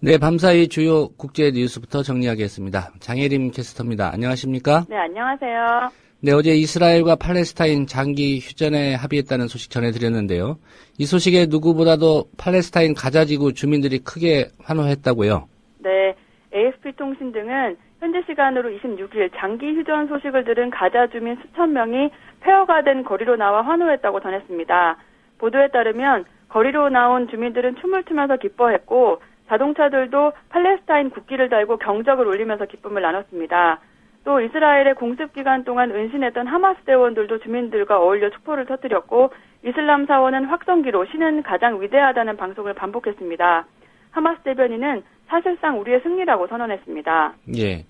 네, 밤사이 주요 국제 뉴스부터 정리하겠습니다. 장혜림 캐스터입니다. 안녕하십니까? 네, 안녕하세요. 네, 어제 이스라엘과 팔레스타인 장기 휴전에 합의했다는 소식 전해드렸는데요. 이 소식에 누구보다도 팔레스타인 가자지구 주민들이 크게 환호했다고요. 네, AFP 통신 등은 현재 시간으로 26일 장기 휴전 소식을 들은 가자 주민 수천 명이 폐허가 된 거리로 나와 환호했다고 전했습니다. 보도에 따르면 거리로 나온 주민들은 춤을 추면서 기뻐했고 자동차들도 팔레스타인 국기를 달고 경적을 울리면서 기쁨을 나눴습니다. 또 이스라엘의 공습 기간 동안 은신했던 하마스 대원들도 주민들과 어울려 촛불을 터뜨렸고 이슬람 사원은 확성기로 신은 가장 위대하다는 방송을 반복했습니다. 하마스 대변인은 사실상 우리의 승리라고 선언했습니다. 예.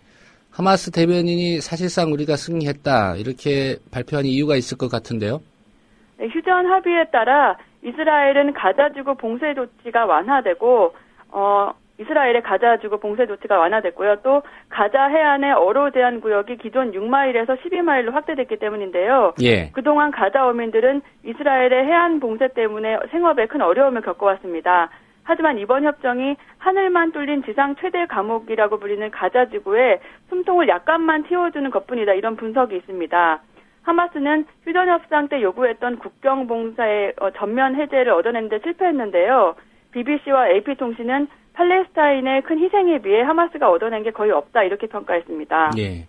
하마스 대변인이 사실상 우리가 승리했다. 이렇게 발표한 이유가 있을 것 같은데요. 네, 휴전 합의에 따라 이스라엘은 가자지구 봉쇄 조치가 완화되고 어, 이스라엘의 가자지구 봉쇄 조치가 완화됐고요. 또 가자 해안의 어로 제한 구역이 기존 6마일에서 12마일로 확대됐기 때문인데요. 예. 그동안 가자 어민들은 이스라엘의 해안 봉쇄 때문에 생업에 큰 어려움을 겪어왔습니다. 하지만 이번 협정이 하늘만 뚫린 지상 최대 감옥이라고 불리는 가자 지구에 숨통을 약간만 틔워주는 것뿐이다. 이런 분석이 있습니다. 하마스는 휴전 협상 때 요구했던 국경 봉사의 어, 전면 해제를 얻어내는데 실패했는데요. BBC와 AP통신은 팔레스타인의 큰 희생에 비해 하마스가 얻어낸 게 거의 없다 이렇게 평가했습니다. 예.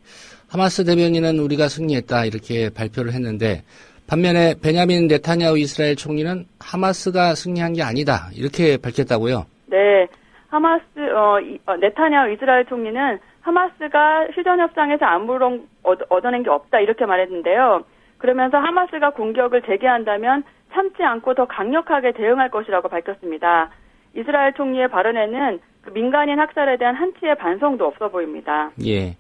하마스 대변인은 우리가 승리했다. 이렇게 발표를 했는데 반면에 베냐민 네타냐후 이스라엘 총리는 하마스가 승리한 게 아니다. 이렇게 밝혔다고요. 네, 하마스 어, 이- 어, 네타냐후 이스라엘 총리는 하마스가 휴전 협상에서 아무런 얻, 얻어낸 게 없다 이렇게 말했는데요. 그러면서 하마스가 공격을 재개한다면 참지 않고 더 강력하게 대응할 것이라고 밝혔습니다. 이스라엘 총리의 발언에는 그 민간인 학살에 대한 한치의 반성도 없어 보입니다. 예.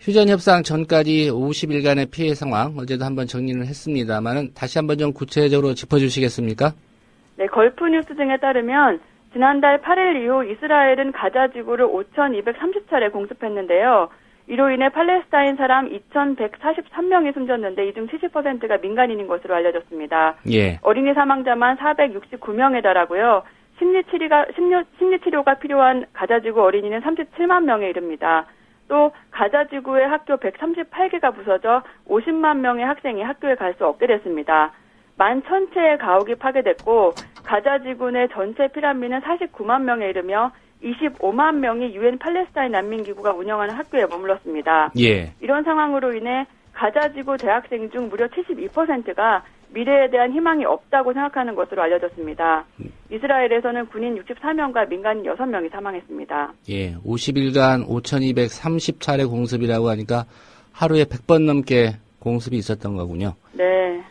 휴전 협상 전까지 50일간의 피해 상황 어제도 한번 정리를 했습니다만은 다시 한번 좀 구체적으로 짚어주시겠습니까? 네, 걸프 뉴스 등에 따르면 지난달 8일 이후 이스라엘은 가자 지구를 5,230차례 공습했는데요. 이로 인해 팔레스타인 사람 2,143명이 숨졌는데 이 중 70%가 민간인인 것으로 알려졌습니다. 예. 어린이 사망자만 469명에 달하고요. 심리 치료가, 심리, 심리치료가 필요한 가자지구 어린이는 37만 명에 이릅니다. 또 가자지구의 학교 138개가 부서져 50만 명의 학생이 학교에 갈 수 없게 됐습니다. 만 천채의 가옥이 파괴됐고 가자지구 내 전체 피란민은 49만 명에 이르며 25만 명이 유엔 팔레스타인 난민 기구가 운영하는 학교에 머물렀습니다. 예. 이런 상황으로 인해 가자 지구 대학생 중 무려 72%가 미래에 대한 희망이 없다고 생각하는 것으로 알려졌습니다. 이스라엘에서는 군인 64명과 민간인 6명이 사망했습니다. 예. 50일간 5,230차례 공습이라고 하니까 하루에 100번 넘게 공습이 있었던 거군요. 네.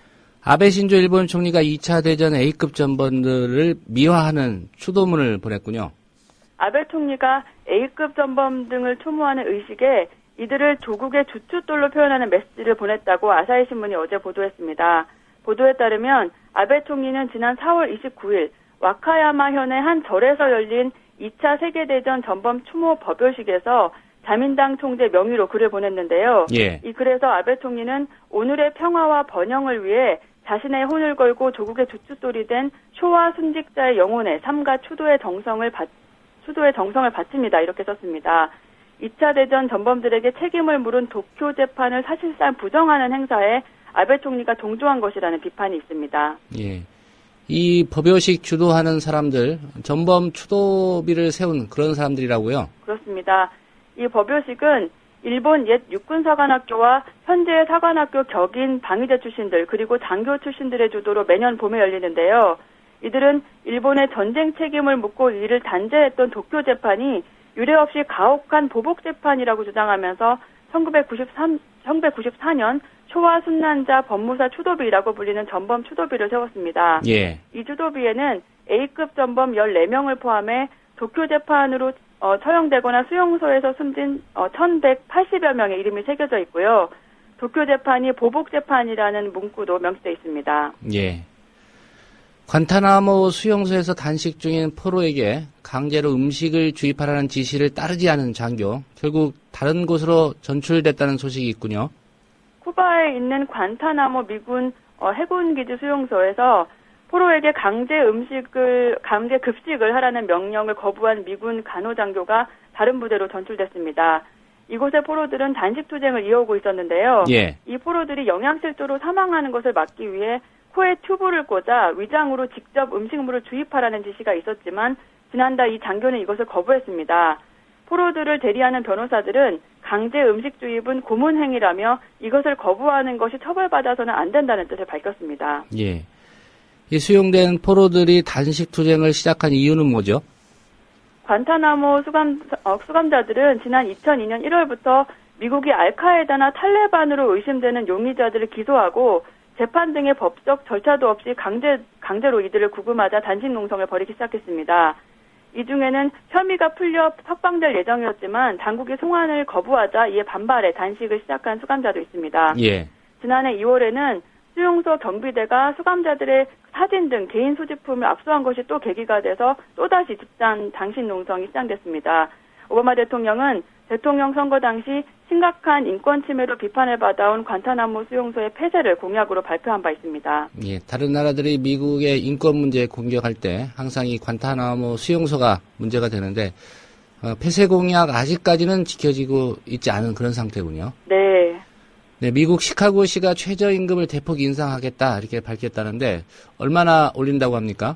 아베 신조 일본 총리가 2차 대전 A급 전범들을 미화하는 추도문을 보냈군요. 아베 총리가 A급 전범 등을 추모하는 의식에 이들을 조국의 주춧돌로 표현하는 메시지를 보냈다고 아사히 신문이 어제 보도했습니다. 보도에 따르면 아베 총리는 지난 4월 29일 와카야마 현의 한 절에서 열린 2차 세계대전 전범 추모 법요식에서 자민당 총재 명의로 글을 보냈는데요. 예. 이 글에서 아베 총리는 오늘의 평화와 번영을 위해 자신의 혼을 걸고 조국의 주춧돌이 된 쇼와 순직자의 영혼에 삶과 추도의 정성을 바, 추도의 정성을 바칩니다. 이렇게 썼습니다. 2차 대전 전범들에게 책임을 물은 도쿄 재판을 사실상 부정하는 행사에 아베 총리가 동조한 것이라는 비판이 있습니다. 예. 이 법요식 주도하는 사람들, 전범 추도비를 세운 그런 사람들이라고요. 그렇습니다. 이 법요식은 일본 옛 육군사관학교와 현재 사관학교 격인 방위대 출신들 그리고 장교 출신들의 주도로 매년 봄에 열리는데요. 이들은 일본의 전쟁 책임을 묻고 이를 단죄했던 도쿄 재판이 유례 없이 가혹한 보복 재판이라고 주장하면서 1993, 1994년 초와 순난자 법무사 추도비라고 불리는 전범 추도비를 세웠습니다. 예. 이 추도비에는 A급 전범 14명을 포함해 도쿄 재판으로 어, 처형되거나 수용소에서 숨진 어, 1180여 명의 이름이 새겨져 있고요. 도쿄 재판이 보복 재판이라는 문구도 명시돼 있습니다. 예. 관타나모 수용소에서 단식 중인 포로에게 강제로 음식을 주입하라는 지시를 따르지 않은 장교, 결국 다른 곳으로 전출됐다는 소식이 있군요. 쿠바에 있는 관타나모 미군 어, 해군 기지 수용소에서 포로에게 강제 음식을 강제 급식을 하라는 명령을 거부한 미군 간호장교가 다른 부대로 전출됐습니다. 이곳의 포로들은 단식 투쟁을 이어오고 있었는데요. 예. 이 포로들이 영양실조로 사망하는 것을 막기 위해 코에 튜브를 꽂아 위장으로 직접 음식물을 주입하라는 지시가 있었지만 지난달 이 장교는 이것을 거부했습니다. 포로들을 대리하는 변호사들은 강제 음식 주입은 고문 행위라며 이것을 거부하는 것이 처벌받아서는 안 된다는 뜻을 밝혔습니다. 예. 이 수용된 포로들이 단식 투쟁을 시작한 이유는 뭐죠? 관타나모 수감, 어, 수감자들은 지난 2002년 1월부터 미국이 알카에다나 탈레반으로 의심되는 용의자들을 기소하고 재판 등의 법적 절차도 없이 강제, 강제로 이들을 구금하자 단식 농성을 벌이기 시작했습니다. 이 중에는 혐의가 풀려 석방될 예정이었지만 당국이 송환을 거부하자 이에 반발해 단식을 시작한 수감자도 있습니다. 예. 지난해 2월에는 수용소 경비대가 수감자들의 사진 등 개인 소지품을 압수한 것이 또 계기가 돼서 또다시 집단 당신 농성이 시작됐습니다. 오바마 대통령은 대통령 선거 당시 심각한 인권 침해로 비판을 받아온 관타나모 수용소의 폐쇄를 공약으로 발표한 바 있습니다. 예. 다른 나라들이 미국의 인권 문제 공격할 때 항상 이 관타나모 수용소가 문제가 되는데 어, 폐쇄 공약 아직까지는 지켜지고 있지 않은 그런 상태군요. 네. 네, 미국 시카고시가 최저임금을 대폭 인상하겠다 이렇게 밝혔다는데 얼마나 올린다고 합니까?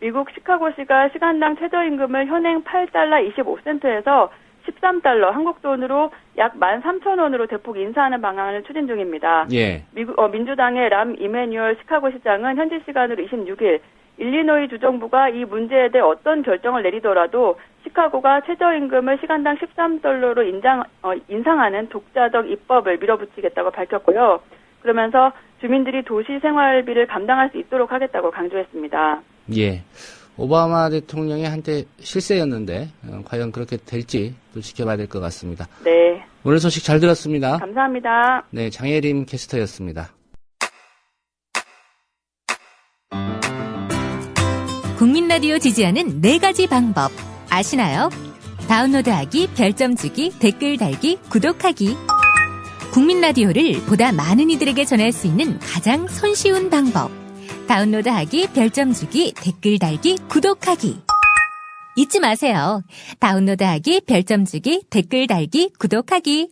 미국 시카고시가 시간당 최저임금을 현행 8달러 25센트에서 13달러 한국 돈으로 약 13,000원으로 대폭 인사하는 방안을 추진 중입니다. 예. 미국 어, 민주당의 람 이메뉴얼 시카고 시장은 현지 시간으로 26일 일리노이 주정부가 이 문제에 대해 어떤 결정을 내리더라도 시카고가 최저임금을 시간당 13달러로 인장, 어, 인상하는 독자적 입법을 밀어붙이겠다고 밝혔고요. 그러면서 주민들이 도시 생활비를 감당할 수 있도록 하겠다고 강조했습니다. 예. 오바마 대통령의 한때 실세였는데 어, 과연 그렇게 될지 또 지켜봐야 될 것 같습니다. 네, 오늘 소식 잘 들었습니다. 감사합니다. 네, 장혜림 캐스터였습니다. 국민 라디오 지지하는 네 가지 방법 아시나요? 다운로드하기, 별점 주기, 댓글 달기, 구독하기. 국민 라디오를 보다 많은 이들에게 전할 수 있는 가장 손쉬운 방법. 다운로드하기, 별점 주기, 댓글 달기, 구독하기. 잊지 마세요. 다운로드하기, 별점 주기, 댓글 달기, 구독하기.